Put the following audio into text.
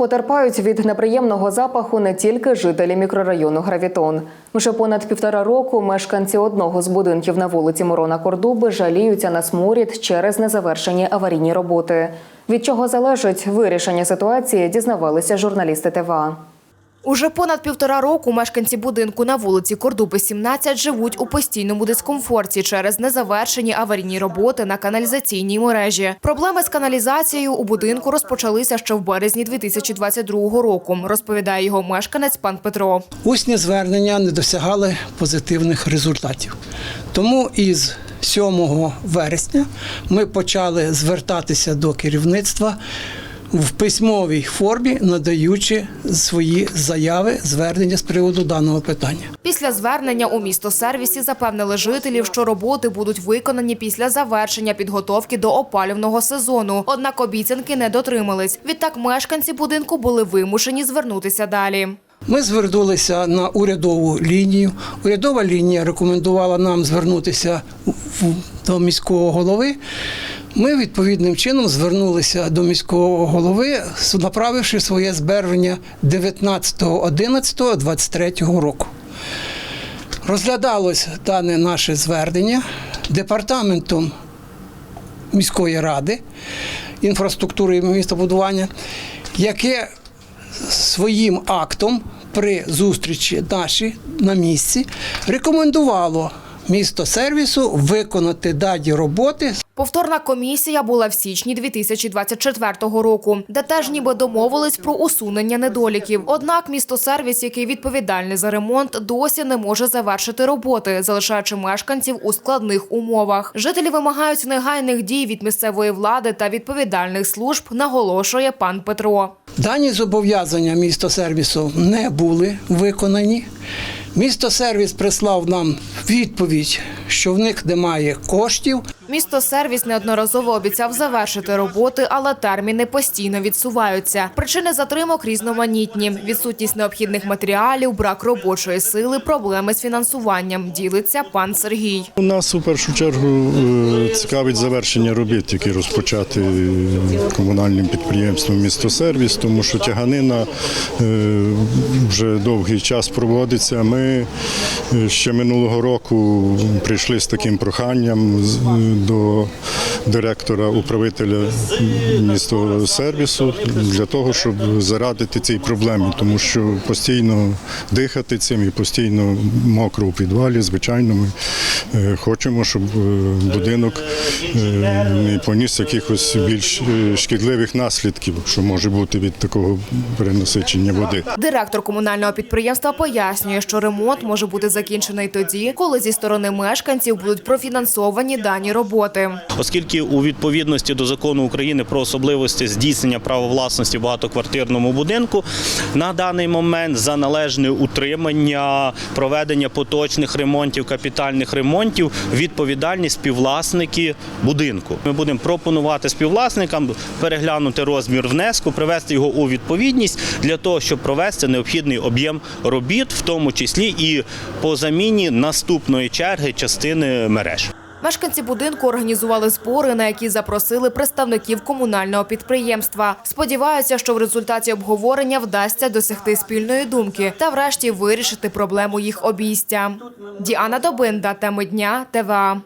Потерпають від неприємного запаху не тільки жителі мікрорайону Гравітон. Вже понад півтора року мешканці одного з будинків на вулиці Морона Кордуби жаліються на сморід через незавершені аварійні роботи. Від чого залежить вирішення ситуації, дізнавалися журналісти ТВА. Уже понад півтора року мешканці будинку на вулиці Кордуби 17 живуть у постійному дискомфорті через незавершені аварійні роботи на каналізаційній мережі. Проблеми з каналізацією у будинку розпочалися ще в березні 2022 року, розповідає його мешканець пан Петро. Усні звернення не досягали позитивних результатів. Тому із 7 вересня ми почали звертатися до керівництва в письмовій формі, надаючи свої заяви, звернення з приводу даного питання. Після звернення у місто сервісі запевнили жителів, що роботи будуть виконані після завершення підготовки до опалювального сезону. Однак обіцянки не дотримались. Відтак мешканці будинку були вимушені звернутися далі. Ми звернулися на урядову лінію. Урядова лінія рекомендувала нам звернутися до міського голови. Ми відповідним чином звернулися до міського голови, направивши своє звернення 19.11.23 року. Розглядалось дане наше звернення департаментом міської ради інфраструктури і містобудування, яке своїм актом при зустрічі нашій на місці рекомендувало місто сервісу виконати дані роботи Повторна комісія була в січні 2024 року, де теж ніби домовились про усунення недоліків. Однак місто сервіс, який відповідальний за ремонт, досі не може завершити роботи, залишаючи мешканців у складних умовах. Жителі вимагають негайних дій від місцевої влади та відповідальних служб, наголошує пан Петро. Дані зобов'язання місто сервісу не були виконані. Місто сервіс прислав нам відповідь, що в них немає коштів. Місто сервіс неодноразово обіцяв завершити роботи, але терміни постійно відсуваються. Причини затримок різноманітні: відсутність необхідних матеріалів, брак робочої сили, проблеми з фінансуванням. Ділиться пан Сергій. У нас у першу чергу е, цікавить завершення робіт, які розпочати комунальним підприємством «Містосервіс», тому що тяганина е, вже довгий час проводиться. Ми е, ще минулого року прийшли з таким проханням до директора управителя містосервісу для того, щоб зарадити цій проблемі, тому що постійно дихати цим і постійно мокро у підвалі. Звичайно, ми хочемо, щоб е, будинок е, не поніс якихось більш е, шкідливих наслідків, що може бути від такого перенасичення води. Директор комунального підприємства пояснює, що ремонт може бути закінчений тоді, коли зі сторони мешканців будуть профінансовані дані роботи. оскільки у відповідності до закону України про особливості здійснення права власності в багатоквартирному будинку на даний момент за належне утримання, проведення поточних ремонтів, капітальних ремонтів відповідальність співвласники будинку. Ми будемо пропонувати співвласникам переглянути розмір внеску, привести його у відповідність для того, щоб провести необхідний об'єм робіт, в тому числі і по заміні наступної черги частини мереж. Мешканці будинку організували збори, на які запросили представників комунального підприємства. Сподіваються, що в результаті обговорення вдасться досягти спільної думки та, врешті, вирішити проблему їх обійстя. Діана Добинда, теми дня, ТВА.